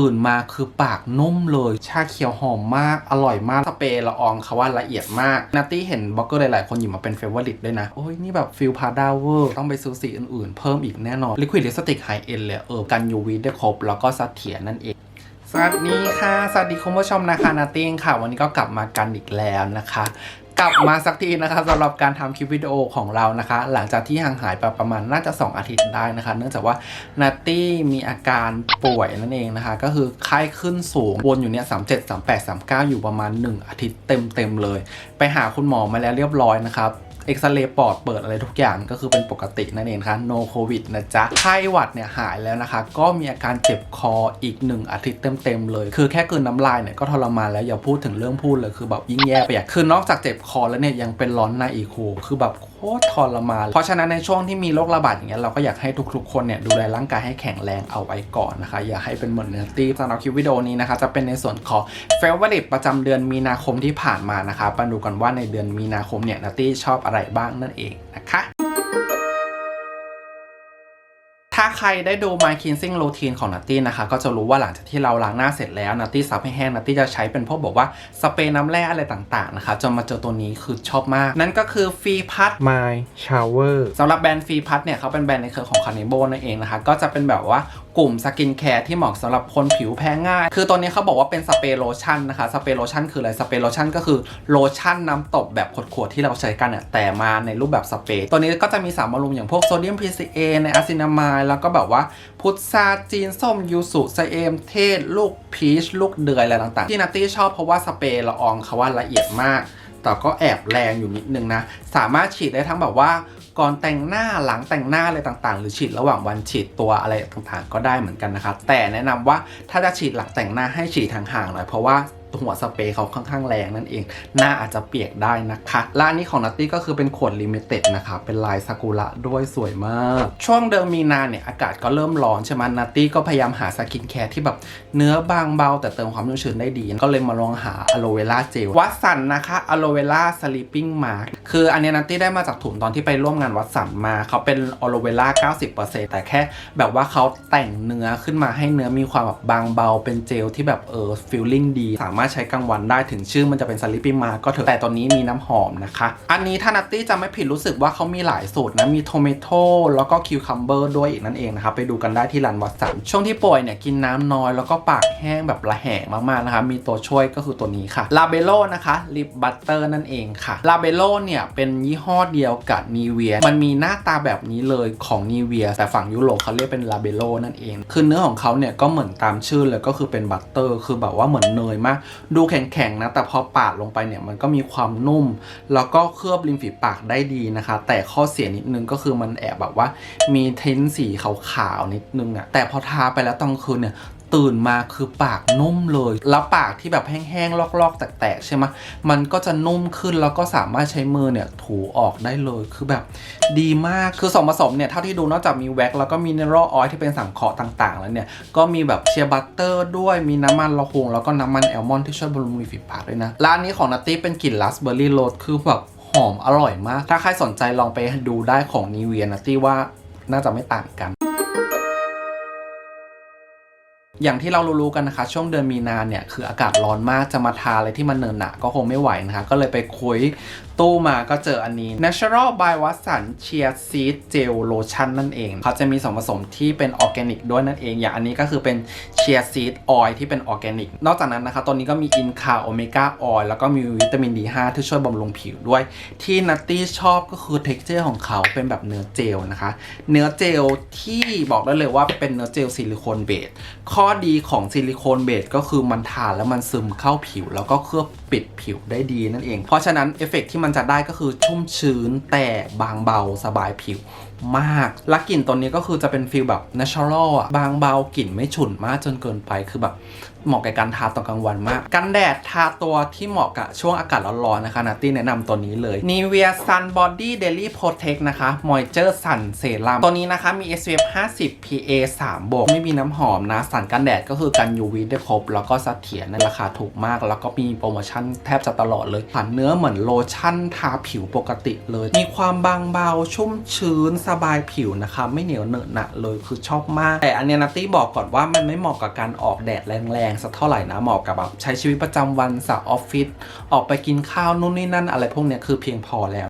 ตื่นมาคือปากนุ่มเลย ชาเขียวหอมมาก อร่อยมาก สเปรย์ละอองเขาว่าละเอียดมาก นัตตี้เห็นบล็อกเกอร์หลาย ๆ คนหยิบมาเป็นเฟเวอร์ลิตด้วยนะ โอ้ย นี่แบบฟิลพาดาเวอร์ ต้องไปซื้อสีอื่น ๆ เพิ่มอีกแน่นอนลิควิดลิปสติกไฮเอ็นเลย เออ กัน UV ได้ครบ แล้วก็สัเถียรนั่นเองสวัสดีค่ะ สวัสดีคุณผู้ชมนะคะนาติ้งค่ะ วันนี้ก็กลับมากันอีกแล้วนะคะ กลับมาสักทีนะคะสำหรับการทำคลิปวิดีโอของเรานะคะ หลังจากที่ห่างหายไปประมาณน่าจะ 2 อาทิตย์ได้นะคะ เนื่องจากว่านาตี้มีอาการป่วยนั่นเองนะคะ ก็คือไข้ขึ้นสูงวนอยู่เนี่ยสามเจ็ดสามแปดสามเก้าอยู่ประมาณ 1 อาทิตย์เต็มๆเลย ไปหาคุณหมอมาแล้วเรียบร้อยนะครับ เอ็กซเรย์ปอดเปิดอะไรทุกอย่างก็คือเป็นปกตินั่นเองนะคะ no covid นะจ๊ะไข้หวัดเนี่ยหายแล้วนะคะ ก็มีอาการเจ็บคออีก 1 อาทิตย์เต็มๆเลย คือแค่กลืนน้ำลายเนี่ยก็ทรมานแล้วอย่าพูดถึงเรื่องพูดเลยคือแบบยิ่งแย่ไปอะคือนอกจากเจ็บคอแล้วเนี่ยยังเป็นร้อนในอีกโหคือแบบ โคตรทรมาน เพราะฉะนั้นในช่วงที่มีโรคระบาดอย่างเงี้ยเราก็อยากให้ทุกๆคนเนี่ยดูแลร่างกายให้แข็งแรงเอาไว้ก่อนนะคะ อย่าให้เป็นเหมือนเนื้อตีสำหรับคลิปวิดีโอนี้นะคะจะเป็นในส่วนของเฟเวอร์ลิตประจำเดือนมีนาคมที่ผ่านมานะคะมาดูกันว่าในเดือนมีนาคมเนี่ยนัตตี้ชอบอะไรบ้างนั่นเองนะคะ ใครได้ดู My Cleansing Routine ของนัตตี้นะคะ ก็จะรู้ว่าหลังจากที่เราล้างหน้าเสร็จแล้วนัตตี้ซับให้แห้งนัตตี้จะใช้เป็นพวกบอกว่า สเปรย์น้ำแร่อะไรต่างๆนะคะจนมาเจอตัวนี้คือชอบมาก นั่นก็คือฟีพัท My Shower สำหรับแบรนด์ฟีพัทเนี่ยเขาเป็นแบรนด์ในเครือของคานิโบนั่นเองนะคะ ก็จะเป็นแบบว่ากลุ่มสกินแคร์ที่เหมาะสำหรับคนผิวแพ้ง่าย คือตัวนี้เขาบอกว่าเป็นสเปรย์โลชั่นนะคะ สเปรย์โลชั่นคืออะไร สเปรย์โลชั่นก็คือโลชั่นน้ำตบแบบขวดๆที่เราใช้กันเนี่ยแต่มาในรูปแบบสเปรย์ ตัวนี้ก็จะมีสารบำรุงอย่างพวกโซเดียม PCA ในอะซินามายแล้วก็แบบว่าพุทราจีนส้มยูสุไซเอมเทศ ลูกพีชลูกเดือยอะไรต่างๆ ที่นัตตี้ชอบเพราะว่าสเปรย์ละอองเขาว่าละเอียดมาก แต่ก็แอบแรงอยู่นิดนึงนะ สามารถฉีดได้ทั้งแบบว่า ก่อนแต่งหน้าหลังแต่งหน้าอะไรต่างๆ หรือฉีดระหว่างวันฉีดตัวอะไรต่างๆ ก็ได้เหมือนกันนะครับแต่แนะนำว่าถ้าจะฉีดหลังแต่งหน้าให้ฉีดห่างๆหน่อยเพราะว่า หัวสเปรย์เขาค่อนข้างแรงนั่นเอง หน้าอาจจะเปียกได้นะคะและอันนี้ของนัตตี้ก็คือเป็นขวดลิมิเต็ดนะคะเป็นลายซากุระด้วยสวยมาก ช่วงเดือนมีนาเนี่ยอากาศก็เริ่มร้อนใช่ไหมนัตตี้ก็พยายามหาสกินแคร์ที่แบบเนื้อบางเบา แต่เติมความชุ่มชื้นได้ดี ก็เลยมาลองหาอะโลเวล่าเจลวัดสันนะคะอะโลเวล่าสลิปปิ้งมาร์คืออันนี้นัตตี้ได้มาจากถุงตอนที่ไปร่วมงานวัดสันมาเขาเป็นอะโลเวล่า90%แต่แค่แบบว่าเขาแต่งเนื้อขึ้นมาให้เนื้อมีความแบบบางเบาเป็นเจลที่แบบเออฟิลลิ่งดีสามารถใช้กลางวันได้ถึงชื่อมันจะเป็นสลิปปิ้มาก็เถอะแต่ตอนนี้มีน้ำหอมนะคะ อันนี้ถ้านัตตี้จะไม่ผิดรู้สึกว่าเขามีหลายสูตรนะ มีโทเมโต้แล้วก็คิวคัมเบอร์ด้วยอีกนั่นเองนะครับไปดูกันได้ที่ร้านวัดสันช่วงที่ป่วยเนี่ยกินน้ำน้อยแล้วก็ปากแห้งแบบระแหงมากๆนะคะมีตัวช่วยก็คือตัวนี้ค่ะลาเบโลนะคะลิปบัตเตอร์นั่นเองค่ะลาเบโลเนี่ยเป็นยี่ห้อเดียวกับนีเวียมันมีหน้าตาแบบนี้เลยของนีเวียแต่ฝั่งยุโรปเขาเรียกเป็นลาเบโลนั่นเอง คือเนื้อของเขาเนี่ยก็เหมือนตามชื่อเลยก็คือเป็นบัตเตอร์คือแบบว่าเหมือนเนยมากดูแข็งๆนะ แต่พอปาดลงไปเนี่ยมันก็มีความนุ่ม แล้วก็เคลือบริมฝีปากได้ดีนะคะ แต่ข้อเสียนิดนึงก็คือมันแอบแบบว่า มีเทนสีขาวๆนิดนึงอะแต่พอทาไปแล้วตอนคืนเนี่ย ตื่นมาคือปากนุ่มเลย แล้วปากที่แบบแห้งๆลอกๆ แตกๆ ใช่ไหมมันก็จะนุ่มขึ้นแล้วก็สามารถใช้มือเนี่ยถูออกได้เลยคือแบบดีมากคือส่วนผสมเนี่ยเท่าที่ดูนอกจากมีแว็กซ์แล้วก็มีเนอรัลออยล์ที่เป็นสังเคราะห์ต่างๆ แล้วเนี่ย ก็มีแบบเชียร์บัตเตอร์ด้วยมีน้ำมันละหงแล้วก็น้ำมันแอลมอนด์ที่ช่วยบำรุงริมฝีปากด้วยนะร้านนี้ของนัตตี้เป็นกลิ่นราสเบอร์รี่โรสคือแบบหอมอร่อยมาก ถ้าใครสนใจลองไปดูได้ของนีเวียนัตตี้ว่าน่าจะไม่ต่างกัน อย่างที่เรารู้ๆกันนะคะ ช่วงเดือนมีนาเนี่ยคืออากาศร้อนมากจะมาทาอะไรที่มันเนินหนะก็คงไม่ไหวนะคะ ก็เลยไปคุยตู้มาก็เจออันนี้ Natural by Watson Chia Seed Gel Lotion นั่นเอง เขาจะมีส่วนผสมที่เป็นออร์แกนิกด้วยนั่นเอง อย่างอันนี้ก็คือเป็น Chia Seed Oil ที่เป็นออร์แกนิก นอกจากนั้นนะคะตัวนี้ก็มี Inca Omega Oil แล้วก็มีวิตามิน D5 ที่ช่วยบำรุงผิวด้วย ที่นัตตี้ชอบก็คือ texture ของเขาเป็นแบบเนื้อเจลนะคะ เนื้อเจลที่บอกได้เลยว่าเป็นเนื้อเจลซิลิโคนเบสข้อดีของซิลิโคนเบสก็คือมันทาแล้วมันซึมเข้าผิวแล้วก็เคลือบ ปิดผิวได้ดีนั่นเอง เพราะฉะนั้นเอฟเฟกต์ที่มันจะได้ก็คือชุ่มชื้นแต่บางเบาสบายผิวมาก และกลิ่นตัวนี้ก็คือจะเป็นฟีลแบบ natural อะ บางเบากลิ่นไม่ฉุนมากจนเกินไป คือแบบเหมาะกับการทาตอนกลางวันมาก กันแดดทาตัวที่เหมาะกับช่วงอากาศร้อนๆนะคะนัตตี้แนะนำตัวนี้เลย Nivea Sun Body Daily Protect นะคะ Moisture Sun Serum ตัวนี้นะคะมี SPF 50 PA 3บวกไม่มีน้ำหอมนะสารกันแดดก็คือกัน UV ได้ครบ แล้วก็เสถียรในราคาถูกมาก แล้วก็มีโปรโมชั่นแทบจะตลอดเลยผ่านเนื้อเหมือนโลชั่นทาผิวปกติเลย มีความบางเบาชุ่มชื้นสบายผิวนะคะ ไม่เหนียวเหนอะหนะเลยคือชอบมาก แต่อันเนี้ยนัตตี้บอกก่อนว่ามันไม่เหมาะกับการออกแดดแรงๆสักเท่าไหร่นะเหมาะกับแบบใช้ชีวิตประจำวันสาวออฟฟิศออกไปกินข้าวนู่นนี่นั่นอะไรพวกเนี้ยคือเพียงพอแล้ว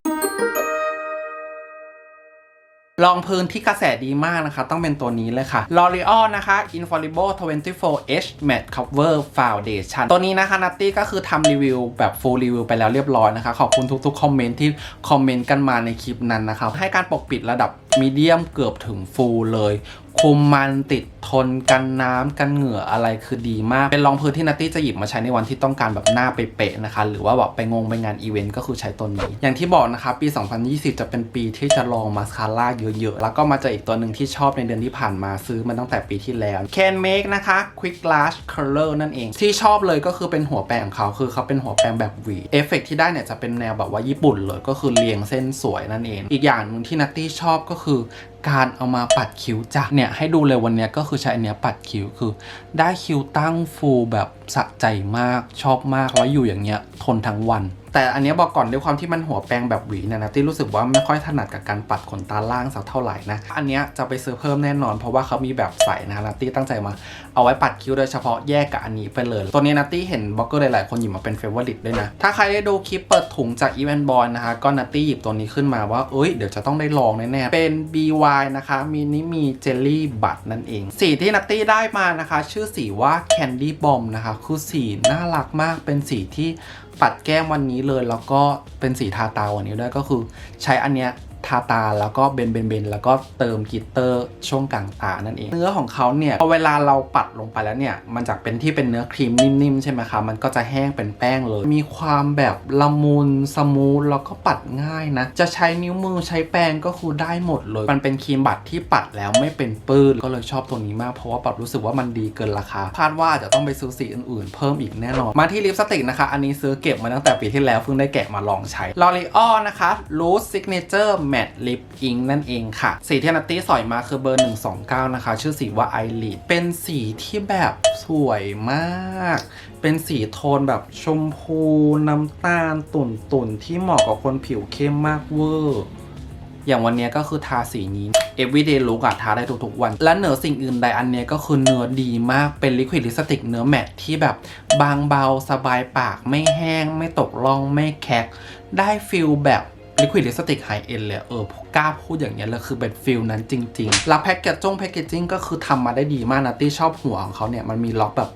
รองพื้นที่กระแสดีมากนะคะ ต้องเป็นตัวนี้เลยค่ะ L'Oreal นะคะ Infallible 24H Matte Cover Foundation ตัวนี้นะคะนัตตี้ก็คือทำรีวิวแบบ full review ไปแล้วเรียบร้อยนะคะ ขอบคุณทุกๆ คอมเมนต์ที่คอมเมนต์กันมาในคลิปนั้นนะคะให้การปกปิดระดับมีเดียมเกือบถึง full เลยคุมมันติดทนกันน้ำกันเหงื่ออะไรคือดีมาก เป็นรองพื้นที่นัตตี้จะหยิบมาใช้ในวันที่ต้องการแบบหน้าเป๊ะๆนะคะ หรือว่าแบบไปงงไปงานอีเวนต์ก็คือใช้ตัวนี้ อย่างที่บอกนะคะปี 2020 จะเป็นปีที่จะลองมาสคาร่าเยอะๆ แล้วก็มาเจออีกตัวหนึ่งที่ชอบในเดือนที่ผ่านมาซื้อมาตั้งแต่ปีที่แล้ว Can Make นะคะ Quick Lash Curler นั่นเอง ที่ชอบเลยก็คือเป็นหัวแปรงของเขาคือเขาเป็นหัวแปรงแบบวีเอฟเฟกที่ได้เนี่ยจะเป็นแนวแบบว่าญี่ปุ่นเลยก็คือเรียงเส้นสวยนั่นเอง อีกอย่างหนึ่งที่นัตตี้ชอบก็คือ การเอามาปัดคิ้วจ้ะเนี่ยให้ดูเลยวันนี้ก็คือใช้อันเนี้ยปัดคิ้วคือ ได้คิ้วตั้งฟูแบบสะใจมากชอบมากแล้วอยู่อย่างเงี้ยทนทั้งวัน แต่อันนี้บอกก่อนด้วยความที่มันหัวแปรงแบบหวีเนยนะที่รู้สึกว่าไม่ค่อยถนัดกับการปัดขนตาล่างสักเท่าไหร่นะ อันนี้จะไปซื้อเพิ่มแน่นอน เพราะว่าเขามีแบบใสนะนัตตี้ตั้งใจมาเอาไว้ปัดคิ้วโดยเฉพาะแยกกับอันนี้ไปเลย ตัวนี้นัตตี้เห็นบล็อกเกอร์หลาย ๆ คนหยิบมาเป็นเฟเวอร์ลิตด้วยนะ ถ้าใครได้ดูคลิปเปิดถุงจากอีเวนต์บอยนะคะก็นัตตี้หยิบตัวนี้ขึ้นมาว่าเอ้ยเดี๋ยวจะต้องได้ลองแน่ๆเป็น BY นะคะมินิมีเจลลี่บัตนั่นเอง สีที่นัตตี้ได้มานะคะ ชื่อสีว่า Candy Bomb นะคะคือสีน่ารักมากเป็นสีที่ ปัดแก้มวันนี้เลย แล้วก็เป็นสีทาตาวันนี้ด้วยก็คือใช้อันเนี้ย ทาตาแล้วก็เบนเบนเบนแล้วก็เติมกิตเตอร์ช่วงกลางตานั่นเอง เนื้อของเขาเนี่ยพอเวลาเราปัดลงไปแล้วเนี่ย มันจากเป็นที่เป็นเนื้อครีมนิ่มๆใช่ไหมคะมันก็จะแห้งเป็นแป้งเลย มีความแบบละมุนสมูทแล้วก็ปัดง่ายนะ จะใช้นิ้วมือใช้แป้งก็คือได้หมดเลย มันเป็นครีมบัตที่ปัดแล้วไม่เป็นปื้นก็เลยชอบตัวนี้มากเพราะว่าปัดรู้สึกว่ามันดีเกินราคาคาดว่าอาจจะต้องไปซื้อสีอื่นๆ เพิ่มอีกแน่นอนมาที่ลิปสติกนะคะ อันนี้ซื้อเก็บมาตั้งแต่ปีที่แล้วเพิ่งได้แกะมาลองใช้ L'Oreal นะคะ Loose Signature Matte Lip Ink นั่นเองค่ะ สีที่นัตตี้สอยมาคือเบอร์ 129 นะคะ ชื่อสีว่า i l i d เป็นสีที่แบบสวยมาก เป็นสีโทนแบบชมพูน้ำตาลตุ่นตุ่นๆที่เหมาะกับคนผิวเข้มมากเวอร์อย่างวันนี้ก็คือทาสีนี้ everyday look อะทาได้ทุกๆวัน และเหนือสิ่งอื่นใดอันนี้ก็คือเนื้อดีมากเป็น liquid lipstick เนื้อแมตต์ที่แบบบางเบาสบายปากไม่แห้ง ไม่ตกร่องไม่แคกได้ฟิลแบบ ลิควิดลิปสติกไฮเอ็นเลยเออกล้าพูดอย่างเงี้ยเลยคือเป็นฟิลนั้นจริงๆ แล้วแพ็กเกจจงแพ็กเกจจิ้งก็คือทำมาได้ดีมากนะที่ชอบหัวของเขาเนี่ยมันมีล็อกแบบ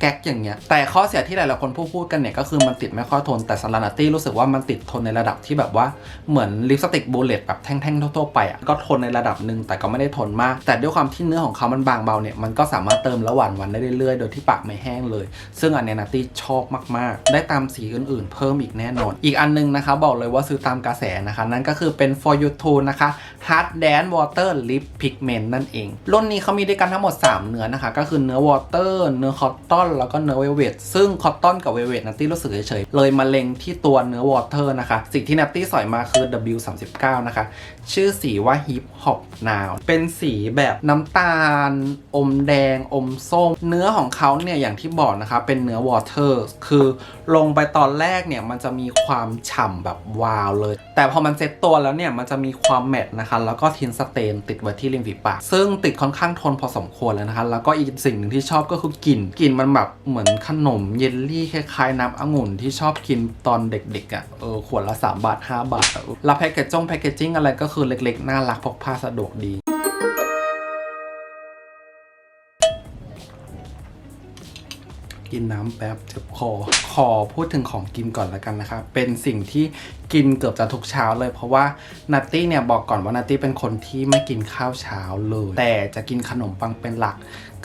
แก๊กอย่างเงี้ย แต่ข้อเสียที่หลายๆคนพูดพูดกันเนี่ยก็คือมันติดไม่ค่อยทน แต่สำหรับนัตตี้รู้สึกว่ามันติดทนในระดับที่แบบว่าเหมือนลิปสติกบูเลตแบบแท่งๆทั่วๆไปอะก็ทนในระดับหนึ่งแต่ก็ไม่ได้ทนมาก แต่ด้วยความที่เนื้อของเขามันบางเบาเนี่ยมันก็สามารถเติมระหว่างวันได้เรื่อยๆ โดยที่ปากไม่แห้งเลย ซึ่งอันเนี้ยนัตตี้ชอบมากๆ ได้ตามสีอื่นๆ เพิ่มอีกแน่นอน อีกอันนึงนะคะบอกเลยว่าซื้อตามกระแสนะคะนั่นก็คือเป็น for you to นะคะ hard dance water lip pigment นั่นเองรุ่นนี้เขามีด้วยกันทั้งหมด 3 เนื้อนะคะก็คือเนื้อ water เนื้อ cotton แล้วก็เนื้อ velvet ซึ่ง cotton กับ velvet นัตตี้รู้สึกเฉยๆเลยมาเล็งที่ตัวเนื้อ water นะคะ สิ่งที่นัตตี้สอยมาคือ W39 นะคะ ชื่อสีว่า hip hop now เป็นสีแบบน้ำตาล อมแดง อมส้ม เนื้อของเขาเนี่ยอย่างที่บอกนะคะ เป็นเนื้อ water คือลงไปตอนแรกเนี่ยมันจะมีความฉ่ำแบบวาวเลย แต่พอมันเซ็ตตัวแล้วเนี่ยมันจะมีความแมตนะคะ แล้วก็ทินสเตนติดไว้ที่ริมฝีปากซึ่งติดค่อนข้างทนพอสมควรแล้วนะคะ แล้วก็อีกสิ่งหนึ่งที่ชอบก็คือกลิ่นกลิ่นมันแบบเหมือนขนมเยลลี่คล้ายๆน้ำองุ่นที่ชอบกินตอนเด็กๆอะ่ะเออขวดละ 3 บาท 5 บาทอะแล้วแพคเกจจงแพคเกจจิ้งอะไรก็คือเล็กๆ น่ารักพกพาสะดวกดีกินน้ำแป๊บเจ็บคอ ขอพูดถึงของกินก่อนแล้วกันนะคะ เป็นสิ่งที่ กินเกือบจะทุกเช้าเลยเพราะว่านัตตี้เนี่ยบอกก่อนว่านัตตี้เป็นคนที่ไม่กินข้าวเช้าเลย แต่จะกินขนมปังเป็นหลัก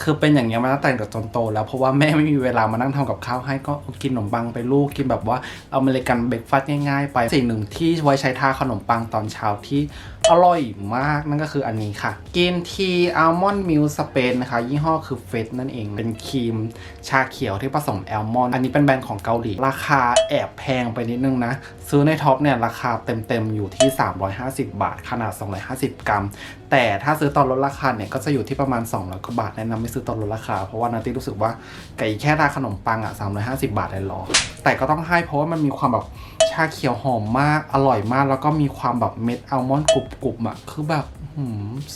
คือเป็นอย่างเงี้ยมาตั้งแต่เด็กจนโตแล้วเพราะว่าแม่ไม่มีเวลามานั่งทำกับข้าวให้ก็กินขนมปังไปลูกกินแบบว่าอเมริกันเบรกฟาสต์ง่ายๆ ไปสิ่งหนึ่งที่ไว้ใช้ทาขนมปังตอนเช้าที่อร่อยมากนั่นก็คืออันนี้ค่ะกินทีอัลมอนด์มิลสเปนนะคะ ยี่ห้อคือเฟสนั่นเอง เป็นครีมชาเขียวที่ผสมแอลมอนด์อันนี้เป็นแบรนด์ของเกาหลี ราคาแอบแพงไปนิดนึงนะ ซื้อในท็อปเนี่ยราคาเต็มๆอยู่ที่ 350 บาท ขนาด 250 กรัม แต่ถ้าซื้อตอนลดราคาเนี่ย ก็จะอยู่ที่ประมาณ200กว่าบาทแนะนำไม่ซื้อตอนลดราคา เพราะว่านาตี้รู้สึกว่าไก่แค่ราขนมปังอะ 350 บาทเลยหรอ แต่ก็ต้องให้เพราะว่ามันมีความแบบชาเขียวหอมมาก อร่อยมาก แล้วก็มีความแบบเม็ดอัลมอนด์กรุบๆอะคือแบบ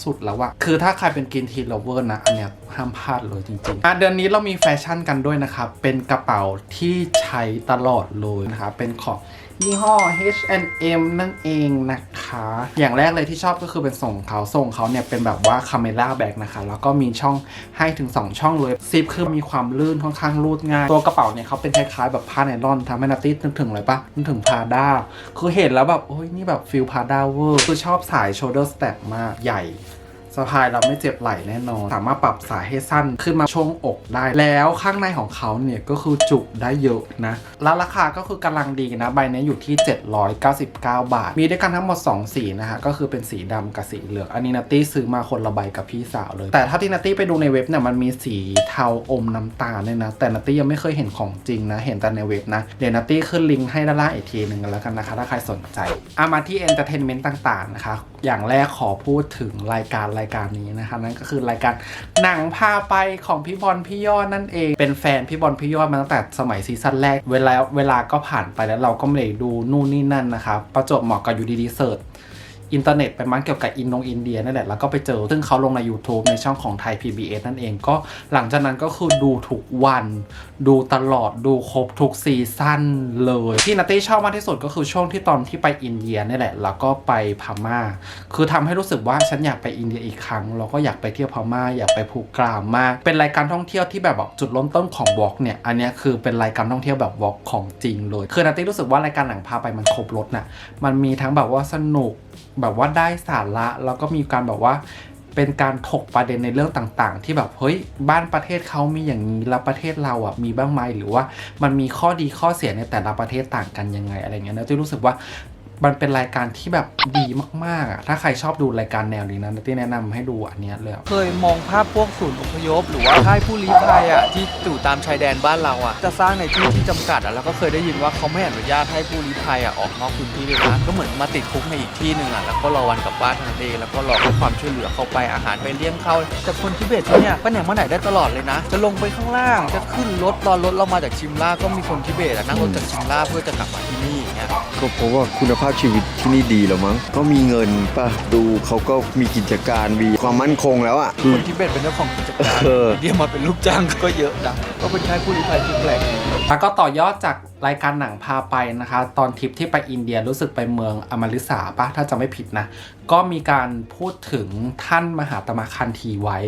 สุดแล้วอะคือถ้าใครเป็นกินทีลเวอร์นะ อันเนี้ยห้ามพลาดเลยจริงๆอะเดือนนี้เรามีแฟชั่นกันด้วยนะครับ เป็นกระเป๋าที่ใช้ตลอดเลยนะคะ เป็นของ ยี่ห้อ H&M นั่นเองนะคะ อย่างแรกเลยที่ชอบก็คือเป็นส่งเขาส่งเขาเนี่ยเป็นแบบว่าคาเมล่าแบกนะคะ แล้วก็มีช่องให้ถึง 2 ช่องเลยซิปคือมีความลื่นค่อนข้างรูดง่าย ตัวกระเป๋าเนี่ยเขาเป็นคล้ายๆแบบผ้าไนลอนทำให้นาตี้นึกถึงอะไรปะนึกถึงพาด้าคือเห็นแล้วแบบ โอ้ยนี่แบบฟิลพาด้าเวอร์คือชอบสายโชเดอร์สแต็กมากใหญ่ สะพายเราไม่เจ็บไหล่แน่นอน สามารถปรับสายให้สั้นขึ้นมาช่วงอกได้ แล้วข้างในของเขาเนี่ยก็คือจุได้เยอะนะแล้วราคาก็คือกำลังดีนะ ใบนี้อยู่ที่ 799 บาท มีด้วยกันทั้งหมด 2 สีนะฮะ ก็คือเป็นสีดำกับสีเหลือง อันนี้นัตตี้ซื้อมาคนละใบกับพี่สาวเลย แต่ถ้าที่นัตตี้ไปดูในเว็บเนี่ยมันมีสีเทาอมน้ำตาลเนี่ยนะ แต่นัตตี้ยังไม่เคยเห็นของจริงนะ เห็นแต่ในเว็บนะ เดี๋ยวนัตตี้ขึ้นลิงก์ให้ด้านล่างอีกทีหนึ่งกันแล้วกันนะคะ ถ้าใครสนใจอามาที่เอนเตอร์เทนเมนต์ต่างๆนะคะ อย่างแรกขอพูดถึงรายการรายายการนี้นะครับนั่นก็คือรายการหนังพาไปของพี่บอลพี่ยอดนั่นเอง เป็นแฟนพี่บอลพี่ยอดมาตั้งแต่สมัยซีซั่นแรกเวลาเวลาก็ผ่านไปแล้วเราก็ไม่ได้ดูนู่นนี่นั่นนะครับประจบเหมาะกับอยู่ดีๆเสิร์ช อินเทอร์เน็ตไปมั้งเกี่ยวกับอินโดอินเดียนั่นแหละแล้วก็ไปเจอ ซึ่งเขาลงใน YouTube ในช่องของไทย PBS นั่นเองก็หลังจากนั้นก็คือดูทุกวัน ดูตลอดดูครบทุกซีซั่นเลย ที่นัตตี้ชอบมากที่สุดก็คือช่วงที่ตอนที่ไปอินเดียนี่แหละ แล้วก็ไปพม่า คือทำให้รู้สึกว่าฉันอยากไปอินเดียอีกครั้งแล้วก็อยากไปเที่ยวพม่าอยากไปภูกรามมาก เป็นรายการท่องเที่ยวที่แบบบอกจุดเริ่มต้นของวอล์กเนี่ยอันนี้คือเป็นรายการท่องเที่ยวแบบวอล์กของจริงเลยคือนัตตี้รู้สึกว่ารายการหนังพาไปมันครบรถน่ะมันมีทั้งแบบว่าสนุก แบบว่าได้สาระแล้วก็มีการแบบว่าเป็นการถกประเด็นในเรื่องต่างๆ ที่แบบเฮ้ยบ้านประเทศเขามีอย่างนี้แล้วประเทศเราอะมีบ้างไหมหรือว่ามันมีข้อดีข้อเสียในแต่ละประเทศต่างกันยังไงอะไรเงี้ยนะที่รู้สึกว่า มันเป็นรายการที่แบบดีมากๆอะถ้าใครชอบดูรายการแนวนี้นะที่แนะนำให้ดูอันเนี้ยเลยเคยมองภาพพวกศูนย์อพยพ หรือว่าค่ายผู้ลี้ภัยอะที่อยู่ตามชายแดนบ้านเราอะจะสร้างในที่ที่จำกัดอะแล้วก็เคยได้ยินว่าเขาไม่อนุญาตให้ผู้ลี้ภัยอะออกนอกพื้นที่เลยนะก็เหมือนมาติดคุกในอีกที่หนึ่งอะแล้วก็รอวันกลับบ้านทันเองแล้วก็รอความช่วยเหลือเข้าไปอาหารไปเลี้ยงเขาแต่คนทิเบตที่เนี่ยไปไหนมาไหนได้ตลอดเลยนะ จะลงไปข้างล่างจะขึ้นรถรอรถเรามาจากชิมล่าก็มีคนทิเบตอะนั่งรถจากชิมล่าเพื่อจะกลับมาที่นี่ ก็เพราะว่าคุณภาพชีวิตที่นี่ดีแล้วมั้ง ก็มีเงินป่ะ ดูเขาก็มีกิจการมีความมั่นคงแล้วอะ คนทิเบตเป็นเจ้าของกิจการเออเดียวมาเป็นลูกจ้างก็เยอะนะก็เป็นค่ายผู้ลี้ภัยที่แปลกดีแล้วก็ต่อยอดจากรายการหนังพาไปนะคะ ตอนทริปที่ไปอินเดียรู้สึกไปเมืองอมริสาปะถ้าจะไม่ผิดนะ ก็มีการพูดถึงท่านมหาตมะคันธีไว้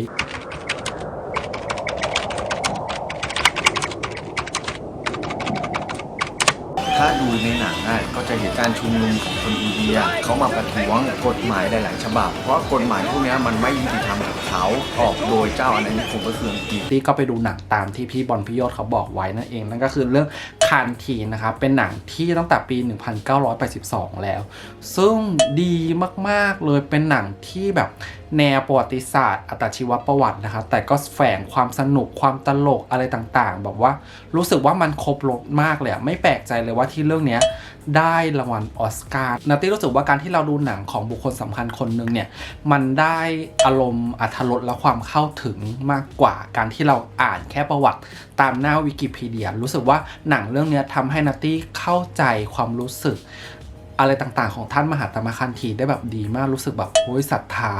ถ้าดูในหนังอะก็จะเห็นการชุมนุมของคนอินเดียเขามาประท้วงกฎหมายหลาย ๆ ฉบับ เพราะกฎหมายพวกนี้มันไม่ยุติธรรมกับเขาออกโดยเจ้าอาณานิคมก็คืออังกฤษ ที่ก็ไปดูหนังตามที่พี่บอลพี่ยอดเขาบอกไว้นั่นเองนั่นก็คือเรื่อง คานทีนะครับ เป็นหนังที่ตั้งแต่ปี 1982 แล้ว ซึ่งดีมากๆเลยเป็นหนังที่แบบแนวประวัติศาสตร์ อัตชีวประวัตินะครับ แต่ก็แฝงความสนุกความตลกอะไรต่างๆ แบบว่ารู้สึกว่ามันครบรถมากเลยไม่แปลกใจเลยว่าที่เรื่องนี้ได้รางวัลออสการ์นาตี้รู้สึกว่าการที่เราดูหนังของบุคคลสำคัญคนหนึ่งเนี่ย มันได้อารมณ์อัธรสและความเข้าถึงมากกว่าการที่เราอ่านแค่ประวัติตามหน้าวิกิพีเดีย รู้สึกว่าหนังเรื่องนี้ทำให้นัตตี้เข้าใจความรู้สึก อะไรต่างๆ ของท่านมหาตมะคันธีได้แบบดีมากรู้สึกแบบโอ้ยศรัทธา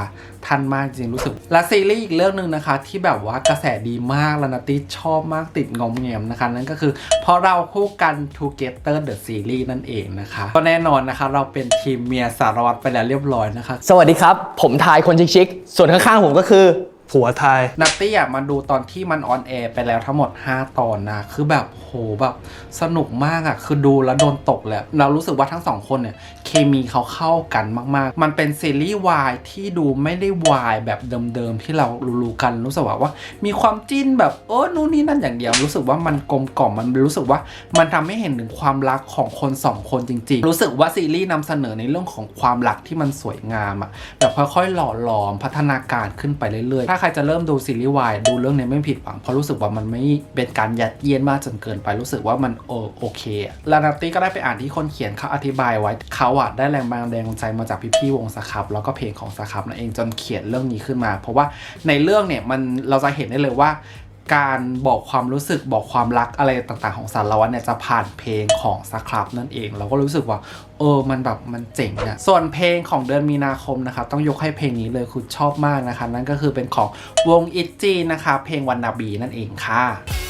ท่านมากจริงรู้สึก และซีรีส์อีกเรื่องหนึ่งนะคะ ที่แบบว่ากระแสดีมากแล้วนัตตี้ชอบมากติดงอมแงมนะคะ นั่นก็คือเพราะเราคู่กัน Together the Series นั่นเองนะคะ ก็แน่นอนนะคะ เราเป็นทีมเมียสารวัตรไปแล้วเรียบร้อยนะคะ สวัสดีครับ ผมทายคนชิคๆส่วนข้างๆผมก็คือ ผัวไทย นัตตี้อยากมาดูตอนที่มันออนแอร์ไปแล้วทั้งหมด 5 ตอนนะ คือแบบโหแบบสนุกมากอะ่ะ คือดูแล้วโดนตกเลยเรารู้สึกว่าทั้งสองคนเนี่ย เคมีเขาเข้ากันมากๆ มันเป็นซีรีส์วายที่ดูไม่ได้วายแบบเดิมๆ ที่เรารู้ๆกันรู้สึกว่าว่า มีความจิ้นแบบเออนู่นนี่นั่นอย่างเดียว รู้สึกว่ามันกลมกล่อมมันรู้สึกว่ามันทำให้เห็นถึงความรักของคนสองคนจริงๆ รู้สึกว่าซีรีส์นำเสนอในเรื่องของความรักที่มันสวยงามอะแบบค่อยๆหล่อหลอมพัฒนาการขึ้นไปเรื่อยๆถ้าใครจะเริ่มดูซีรีส์วายดูเรื่องนี้ไม่ผิดหวังเพราะรู้สึกว่ามันไม่เป็นการยัดเยียดมากจนเกินไปรู้สึกว่ามันโอโอเคแล้วนัตตี้ก็ได้ไปอ่านที่คนเขียนเขาอธิบายไว้เขาอะได้แรงบันดาลใจมาจากพี่ๆวงสครับแล้วก็เพลงของสครับนั่นเองจนเขียนเรื่องนี้ขึ้นมา เพราะว่าในเรื่องเนี่ยมันเราจะเห็นได้เลยว่า การบอกความรู้สึกบอกความรักอะไรต่างๆ ของสารวัตรเนี่ยจะผ่านเพลงของสครับนั่นเอง เราก็รู้สึกว่าเออ มันแบบมันเจ๋งอะส่วนเพลงของเดือนมีนาคมนะคะ ต้องยกให้เพลงนี้เลยคือชอบมากนะคะ นั่นก็คือเป็นของวงอิจีนะคะ เพลงวันนาบีนั่นเองค่ะ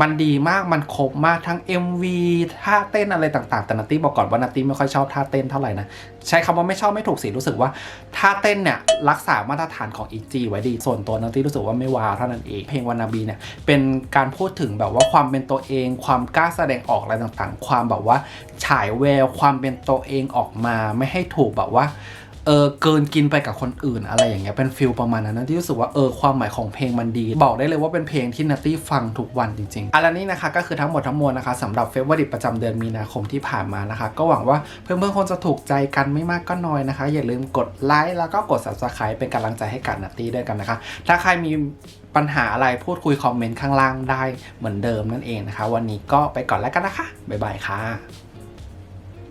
มันดีมากมันครบมากทั้ง MV ท่าเต้นอะไรต่างๆ แต่นัตตี้บอกก่อนว่านัตตี้ไม่ค่อยชอบท่าเต้นเท่าไหร่นะ ใช้คำว่าไม่ชอบไม่ถูกสิรู้สึกว่าท่าเต้นเนี่ยรักษามาตรฐานของ EG ไว้ดี ส่วนตัวนัตตี้รู้สึกว่าไม่ว้าวเท่านั้นเอง เพลงวานาบีเนี่ยเป็นการพูดถึงแบบว่าความเป็นตัวเอง ความกล้าแสดงออกอะไรต่างๆ ความแบบว่าฉายแววความเป็นตัวเองออกมาไม่ให้ถูกแบบว่า เออเกินกินไปกับคนอื่นอะไรอย่างเงี้ยเป็นฟิลประมาณนั้นนะที่รู้สึกว่าเออความหมายของเพลงมันดี บอกได้เลยว่าเป็นเพลงที่นัตตี้ฟังทุกวันจริงๆอันนี้นะคะก็คือทั้งหมดทั้งมวลนะคะสำหรับเฟเวอร์ดิประจำเดือนมีนาคมที่ผ่านมานะคะ ก็หวังว่าเพื่อนๆคงจะถูกใจกันไม่มากก็น้อยนะคะ อย่าลืมกดไลค์แล้วก็กด subscribe เป็นกำลังใจให้กับนัตตี้ด้วยกันนะคะ ถ้าใครมีปัญหาอะไรพูดคุยคอมเมนต์ข้างล่างได้เหมือนเดิมนั่นเองนะคะ วันนี้ก็ไปก่อนแล้วกันนะคะบ๊ายบายค่ะ